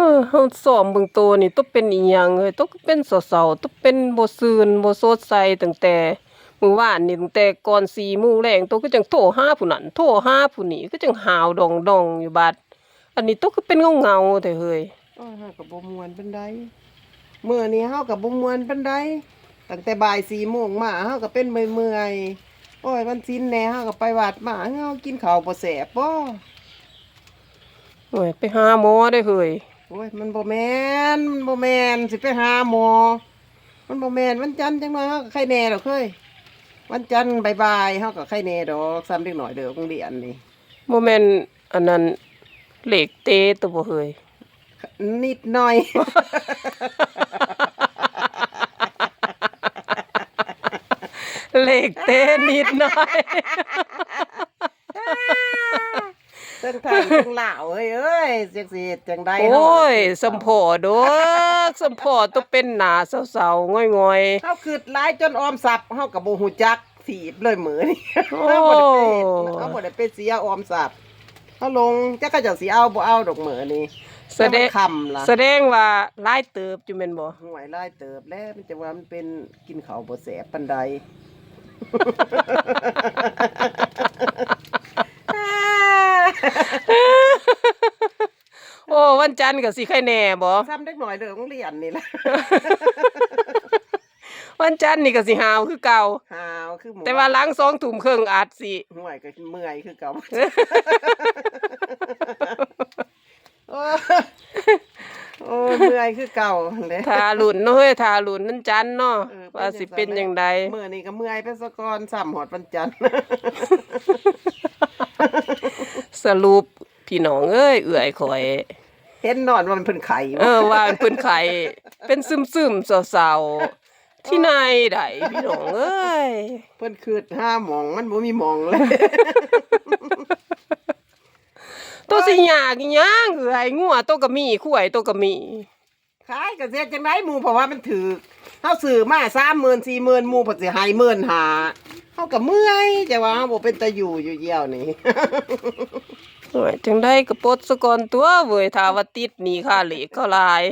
เออเฮาซ้อมเบิ่งโตนี่ต้องเป็นอีหยังเอ้ยต้องเป็นเศร้าๆต้องเป็นบ่ซื่นบ่สดใสตั้งแต่มื้อวานนี่ตั้งแต่ก่อน4โมงแลงโตก็จังโทรหาผู้นั้นโทรหาผู้นี้ก็จังหาวดองๆอยู่บัดอันนี้โตก็เป็นเงาๆแต่เฮ้ยโอ้ยเฮาก็บ่ม่วนปานใดมื้อนี้เฮาก็บ่ม่วนปานใดตั้งแต่บ่าย4โมงมาเฮาก็เป็นเมื่อยๆโอ้ยวันศีลแหน่เฮาก็ไปวัดมาเฮากินข้าวบ่แซ่บบ่โอ้ยไปหาหมอได้เฮ้ย โอ้ยมันบ่แม่นมันบ่แม่นสิไปหาหมอ มันบ่แม่นวันจันทร์จังน้อยเฮาก็ไข้แหน่ดอกเฮ้ยวันจันทร์บ่ายๆเฮาก็ไข้แหน่ดอกซ้ำเด็กน้อยเด้อโรงเรียนนี่บ่แม่นอันนั้นเลขเตตัวบ่เฮ้ยนิดหน่อยเลขเตนิดหน่อย เติ้งทางเติ้งลาวเอ้ยเอ้ยจักสิเฮ็ดจังไดโอ้ยสัมพอดอกสัมพอต้องเป็นหน้าเศร้าๆง่อยเฮาคืดหลายจนออมทรัพย์เฮาก็บ่ฮู้จักถีบเลยมื้อนี้โอ้เฮาบ่ได้ไปเฮ็ดเฮาบ่ได้ไปเสียออมทรัพย์เฮาลงจักเขาเจ้าสิเอาบ่เอาดอกมื้อนี้ๆแสดงต่มันคำล่ะแสดงว่าหลายเติบอยู่แม่นบ่ห่วยหลายเติบแล้วมันจะว่ามันเป็นกินข้าวบ่แซ่บปานใด โอ้วันจันทร์ก็สิใครแน่บ่ซ้ำเด็กหน่อยเด้อโรงเรียนนี่ล่ะวันจันทร์นี่ก็สิหาวคือเก่า หาวคือหมูแต่ว่าหลัง2ทุ่มครึ่งอาจสิห่วยก็เมื่อยคือเก่าโอ้ยโอ้ยเมื่อยคือเก่าเลยทาหลุนเนาะเฮ้ยทาหลุนวันจันทร์เนาะเออว่าสิเป็นจังไดเมื่อนี้ก็เมื่อยไปสะก่อนซ้ำหอดวันจันทร์ สรุปพี่น้องเอ้ยเอื่อยข่อย เห็นนอนว่ามันเพิ่นไข่เออว่ามันเพิ่นไข้เป็นซึมๆเศร้าๆที่ไหนได้พี่น้องเอ้ยเพิ่นคืดห้าหมองมันบ่มีหมองเลยตัวสิยากอีหยังเอ้ยงัวตัวก็มีข้วยตัวก็มีขายก็เสียจังไดหมู่เพราะว่ามันถือเฮาซื้อมา30,000 40,000หมู่เพิ่นสิให้15,000 เฮาก็เมื่อยแต่ว่าเฮาบ่เป็นตาอยู่อยู่เยี่ยวนี่ โอ้ยจังได้ก็ปลดซะก่อนตัวเว้ยถ้าว่าติดหนี้ค่าเหล็กก็หลาย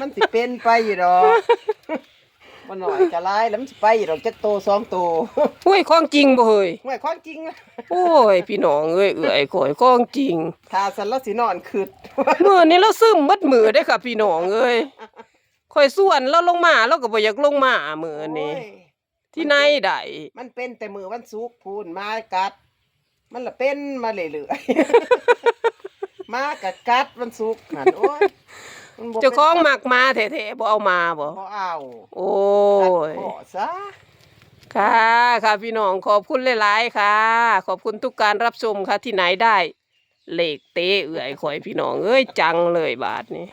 มันสิเป็นไปอยู่ดอกบ่น้อยก็หลายแล้วมันสิไปอยู่ดอกจักโตสองโตอุ้ยของจริงบ่เฮ้ยห่วยความจริงนะโอ้ย พี่น้องเอ้ยเอื่อยข่อยของจริง ถ้าสันแล้วสินอนคืด มื้อนี้เราซึมมัดมือได้อค่ะ พี่น้องเอ้ย ข่อยส่วนเราลงมาเราก็บ่อยากลงมามื้อนี้โอ้ยที่ไหนได้มันเป็นแต่มือวันศุกร์พูนมากัด มันละเป็นมาเรื่อยๆ มากัดกัดวันศุกร์นั่นโอ้ยมันบ่ป็นเจ้าของมักมาแท้ๆบ่เอามาบ่บ่เอาโอ้ยตัดขอซะ ค่ะ ค่ะพี่น้องขอบคุณหลายๆค่ะ ขอบคุณทุกการรับชมค่ะที่ไหนได้เหล็กเตะเอื่อยข่อยพี่น้องเอ้ยจังเลยบาทนี้